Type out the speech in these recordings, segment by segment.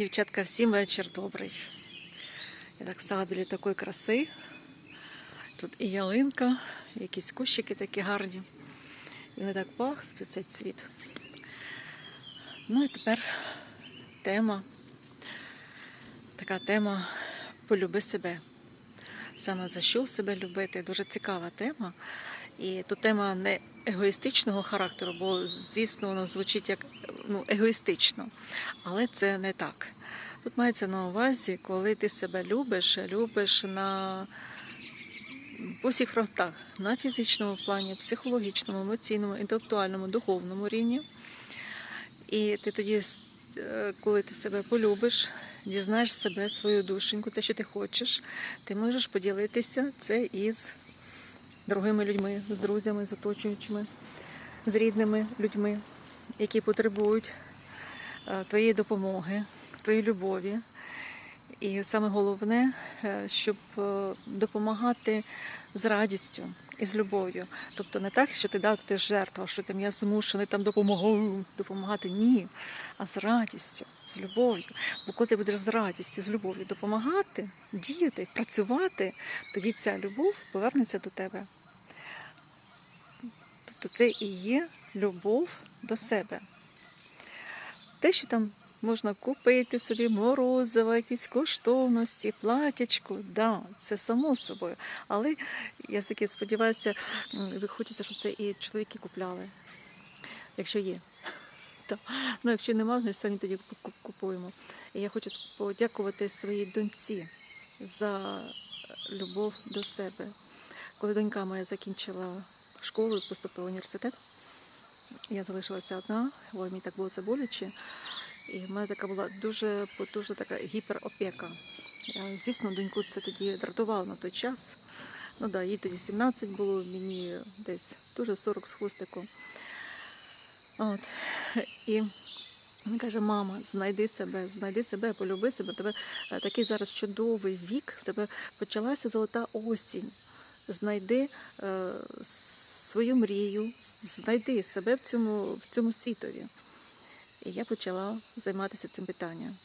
Дівчатка, всім вечір добрий. Я так стала біля такої краси. Тут і ялинка, якісь кущики такі гарні. І вони так пахнуть, цей цвіт. Ну і тепер тема. Така тема полюби себе. Саме за що себе любити? Дуже цікава тема. І тут тема не егоїстичного характеру, бо, звісно, воно звучить як ну, егоїстично. Але це не так. Тут мається на увазі, коли ти себе любиш, любиш на по всіх фронтах, на фізичному плані, психологічному, емоційному, інтелектуальному, духовному рівні. І ти тоді, е, коли ти себе полюбиш, дізнаєш себе, свою душеньку, те, що ти хочеш, ти можеш поділитися це із другими людьми, з друзями, з оточуючими, з рідними людьми, які потребують е, твоєї допомоги, твоєї любові. І саме головне, е, щоб е, допомагати з радістю і з любов'ю. Тобто не так, що ти дав ти жертва, що там я змушений там допомагаю, допомагати. Ні, а з радістю, з любов'ю. Бо коли ти будеш з радістю, з любов'ю допомагати, діяти, працювати, тоді ця любов повернеться до тебе. Тобто це і є любов до себе. Те, що там можна купити собі морозиво, якісь коштовності, платячку, да, це само собою. Але я таки сподіваюся, хочеться, щоб це і чоловіки купляли, якщо є. Ну, якщо нема, ми самі тоді купуємо. І я хочу подякувати своїй доньці за любов до себе. Коли донька моя закінчила школу і поступила в університет, я залишилася одна, ой, мені так було це. І в мене така була дуже потужна така гіперопіка. Я, звісно, доньку це тоді дратувало на той час. Ну да, їй тоді 17 було, мені десь дуже 40 з хвостиком. От. І вона каже: мама, знайди себе, знайди себе, полюби себе. Тебе е, такий зараз чудовий вік, в тебе почалася золота осінь. Знайди е, свою мрію, знайди себе в цьому, в цьому світові. І я почала займатися цим питанням.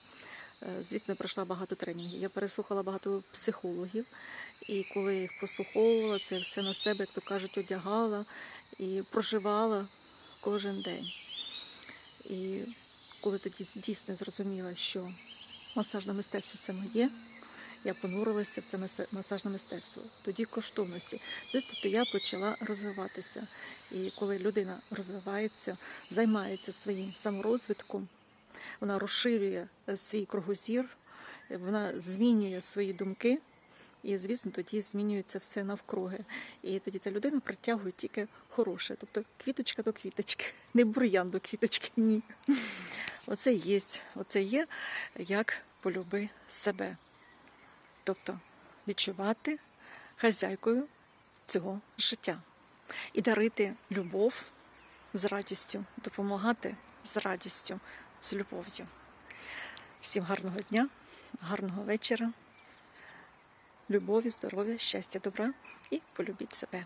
Е, Звісно, я пройшла багато тренінгів. Я переслухала багато психологів, і коли їх прослуховувала, це все на себе, як то кажуть, одягала і проживала кожен день. І коли тоді дійсно зрозуміла, що масажне мистецтво це моє, я понурилася в це масажне мистецтво. Тоді коштовності. Тобто я почала розвиватися. І коли людина розвивається, займається своїм саморозвитком, вона розширює е, свій кругозір, вона змінює свої думки. І, звісно, тоді змінюється все навкруги. І тоді ця людина притягує тільки хороше. Тобто квіточка до квіточки, не бур'ян до квіточки, ні. Оце є, оце є, як полюби себе. Тобто відчувати хазяйкою цього життя і дарити любов з радістю, допомагати з радістю, з любов'ю. Всім гарного дня, гарного вечора, любові, здоров'я, щастя, добра і полюбіть себе.